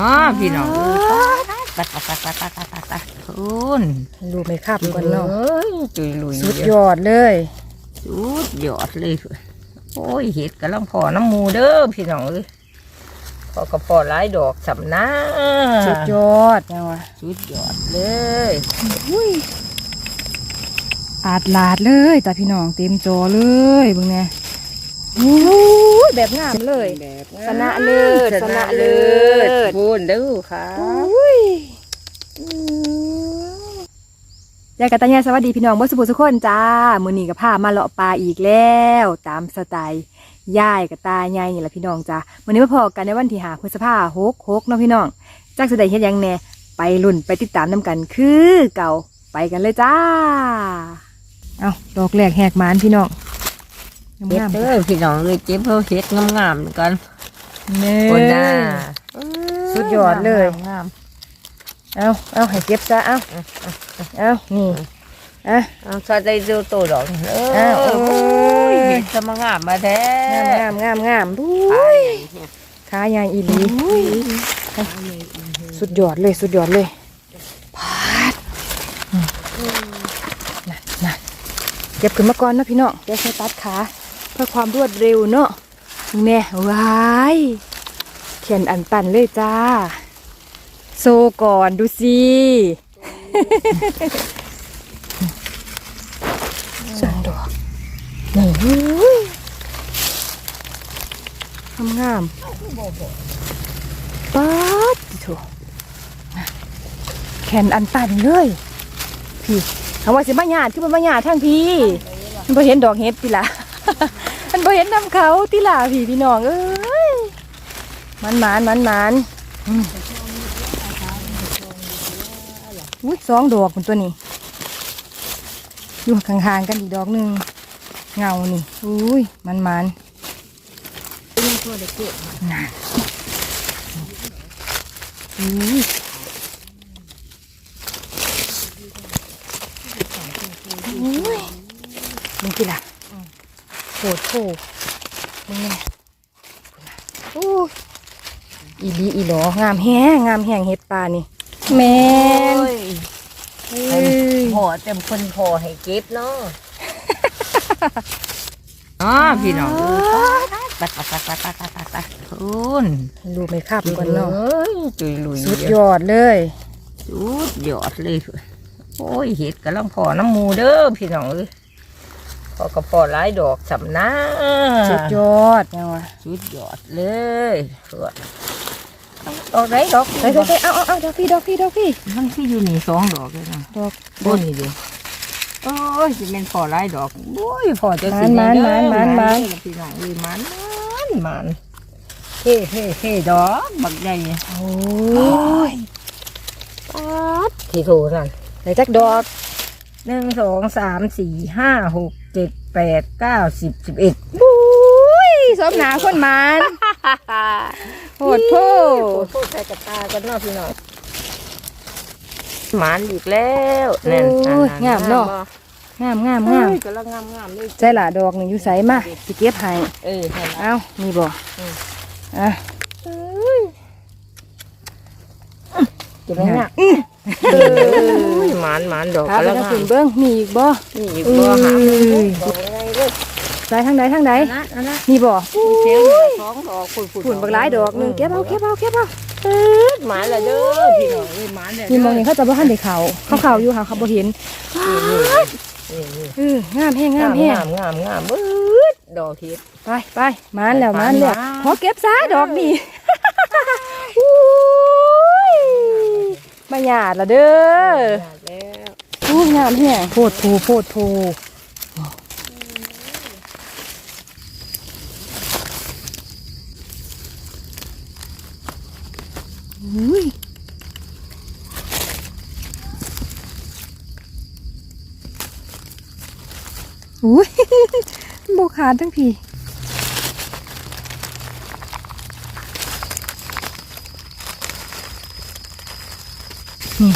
อ๋อพี่น้องปัดปัดปัดปัดปัดปัดปัดปัดคุณดูไม่ขับก่อนเนาะเอ้ยจุยลุยสุดยอดเลยสุดยอดเลยโอ้ยเห็ดกำลังพอน้ำมูเด้อพี่น้องเอ้ยพอกระพอหลายดอกสำนาสุดยอดยังวะสุดยอดเลยอาดลาดเลยแต่พี่น้องเต็มจอเลยบึงเนี่ยโอ้ย แบบงามเลย แบบงามชนะเลิศชนะเลิศพูนเด้อค่ะอุ้ยยายกับตายายสวัสดีพี่น้องเมื่อสุภสุขคนจ้ามือนี้กับพามาเลาะปลาอีกแล้ว ตามสไตล์ยายกับตายายนี่แหละพี่น้องจ้าวันนี้มาพอกันในวันที่หาพฤษภาหกหกเนาะพี่น้องจากสไตล์เฮ็ดหยังแหน่ไปลุ่นไปติดตามน้ำกันคือเก่าไปกันเลยจ้า เอาดอกแรกแหกหมานพี่น้อง เห็ดงามเด้อพี่น้องเลยเจ็บเพราะเห็ดงามๆกันๆเน้คนหน้าสุดยอดเลยงามเอาเอาให้เก็บจ้าเอาเอานี่อะๆเอาซาได้ดูตัวดอกเออ้าวอโอ้ยเห็ดจะมางามมาแท้งามงามงามงามดูตายเนี่ยขาใหญ่อีหลีสุดยอดเลยสุดยอดเลยพาดอืมน่ะน่ะเก็บขึ้นมาก่อนนะพี่น้องเดี๋ยวใช้ตัดขาเพื่อความรวดเร็วเนาะแน่ว้ายเขียนอันตันเลยจ้า โซก่อนดูสิสองดอกนี่งามงามป๊าดโถแขนอันตันเลย พี่คำว่าสิมาหยาดคือมันมาหยาดทั้งพี่มันบ่เห็นดอกเห็ดติล่ะ มันบ่เห็นน้ำเขาติล่ะพี่พี่น้องเอ้ยมันหมานมันหมานอุ้ยสองดอกคุณตัวนี้ อยู่ข้างๆกันอีกดอกหนึ่งเงานี่อุ้ยมันมันนานอุ้ยอุ้ยมึงกี่ล่ะ โหดโผมึงแน่อุ้ยอีหลีอีหลองามแห้งงามแห้งเฮ็ดปลานี่แมนโอ้ยเอ้ยพอเต็มคนพอให้เก็บเนาะอ๋อพี่น้องปัดปัดปัดปัดปัดปัดปัดปัดคุณดูไม่ขับก่อนเนาะเอ้ยจุยลุยสุดยอดเลยสุดยอดเลยโอ้ยเห็ดกำลังพอน้ำหมูเด้อพี่น้องเอ้ย พอกระพอหลายดอกสำนาสุดยอดเนี่ยวะสุดยอดเลยเพื่อดอกไหนดอกใส่ใส่ใส่เอาเอาเอาดอกพี่ดอกพี่ดอกพี่มันที่อยู่นี่สองดอกเลยนะดอกบนนี่ดิโอ้ยสิเป็นพอหลายดอกโอ้ยพอจะสิมันได้มันมันมันเด้อพี่น้องเอ้ยมันมันมันเฮ้เฮ้เฮ้ดอกบักใหญ่โอ้ยปัดที่โถนั่นใส่จักดอกหนึ่งสองสามสี่ห้าหกเจ็ด แปดเก้าสิบสิบเอ็ดบุ้ยสมหนาคนมันโหดโพโอ้โหใส่กระตากันเนาะพี่น้องหมานอีกแล้วนั่นโอ้ยนั่นงามเนาะบ่งามงามงางามมกำลังงามงามเลยใส่หละดอกหนึ่งอยู่ใส่มาสิเก็บให้เออเห็นแล้วเอ้ามีบ่อืม อะจะได้เนี่ยเออ หมานหมานดอกพาไปกำลังทางงาคุมณเบิ้งมีอีกบ่นี่อีกบ่หาเอ้ยดอกยังไงเลยใส่ทางใดทางใดนะนะนะมีบ่มีเสียงอยู่สองดอกฝุ่นฝุ่นฝุ่นบักหลายดอกหนึ่งเก็บเอาเก็บเอาเก็บเอาหมานละเด้อพี่น้องเอ้ยหมานเลยนี่มองนี่เขาจะบ่ทันได้เขาเขาเขาอยู่ค่ะเขาบ่เห็นนี่นี่เอองามแห้งงางามมแห้งงามงามงามเบิดดอกเห็ดไปไปมานแล้วมานแล้วไปๆขอเก็บซะดอกนี่อุ้ย มาหยาดละเด้อแล้วอู้งามแห้งโพดโพโพดโพอุ้ยอุ้ยโบขาดทั้งพี่ นี่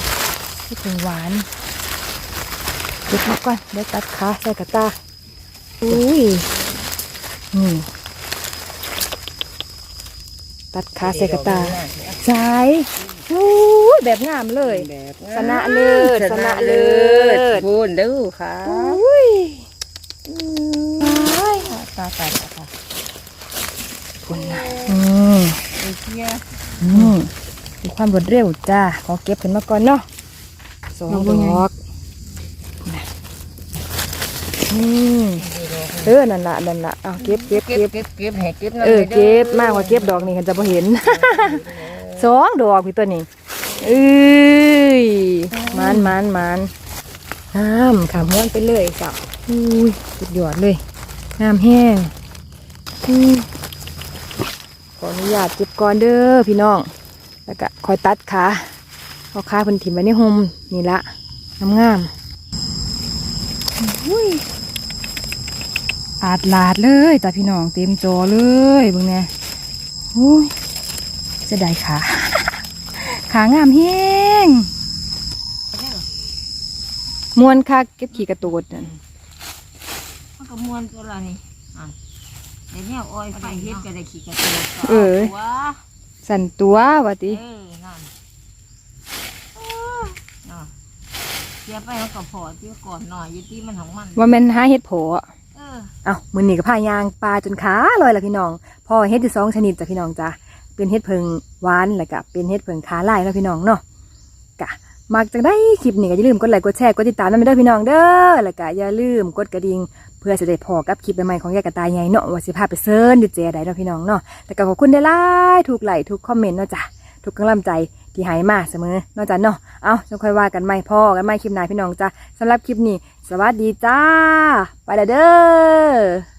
ที่เป็นหวานเก็บมาก่อนเดี๋ยวตัดขาใส่กระตาอุ้ยนี่ ตัดขาใส่กระตาสายอู้ยแบบงามเลยแบบงามชนะเลิศชนะเลิศพูนเด้อค่ะอุ้ยอ้ายตาตาตาคุณนะอืมไอ้เชี่ยอืม มีความรวดเร็วจ้า ขอเก็บขึ้นมาก่อนเนาะสองดอกเออ นั่นละนั่นละเอาเก็บเก็บเก็บเก็บเก็บเก็บให้เก็บเออ เก็บมากกว่าเก็บดอกนี่กันจะพอเห็นสองดอกพี่ตัวนี้เอ้ยมันมันมันงามขามม้วนไปเลยจ้ะอุ้ยสุดยอดเลยงามแห้งขออนุญาตเก็บก่อนเด้อพี่น้อง แล้วก็คอยตัดขาเอาขาเพิ่นถิ่มไว้ในห่มนี่ละงามงามๆอุ้ยอาดลาดเลยจ้ะพี่น้องเต็มจอเลยเบิ่งเนี่ยโอ้ยเสียดายขา ขางามแห้งมวนคักเก็บขี่กระตูดนั่นมันก็ม้วนตัวละนี่อะเดี๋ยวนี้อ้อยไฟเฮ็ดก็ได้ขี้กระโดดก็เออตัว สั่นตัววะติเออนั่นเออน่ะเดี๋ยวไปเอากระเพาะเดี๋ยวก่อนหน่อยอยี่ที่มันของมัน ว่าแม่นหาเห็ดโผล่เออเอามือหนีกับผ้ายางปลาจนขาลอยละพี่น้องพอเฮ็ดอยู่สองชนิดจ้ะพี่น้องจ้ะเป็นเฮ็ดเพิงหวานแล้วก็เป็นเฮ็ดเพิงขาลายแล้วพี่น้องเนาะกะมักจังได้คลิปนี้ก็อย่าลืมกดไลค์กดแชร์กดติดตามนั่นเด้อพี่น้องเด้อแล้วก็อย่าลืมกดกระดิ่งเพื่อจะได้พอกับคลิปใหม่ๆของยายกระตายใหญ่เนาะว่าสิพาไปเซิร์นดิเจไดเนาะพี่น้องเนาะแต่ก็ขอบคุณได้หลายทุกไลค์ทุกคอมเมนต์เนาะจ้ะทุกกำลังใจที่หายมาเสมอเนาะจ้ะเนาะเอาจะค่อยว่ากันใหม่พ่อกันใหม่คลิปหน้าพี่น้องจ้ะสำหรับคลิปนี้ สวัสดีจ้า ไปล้วเด้อ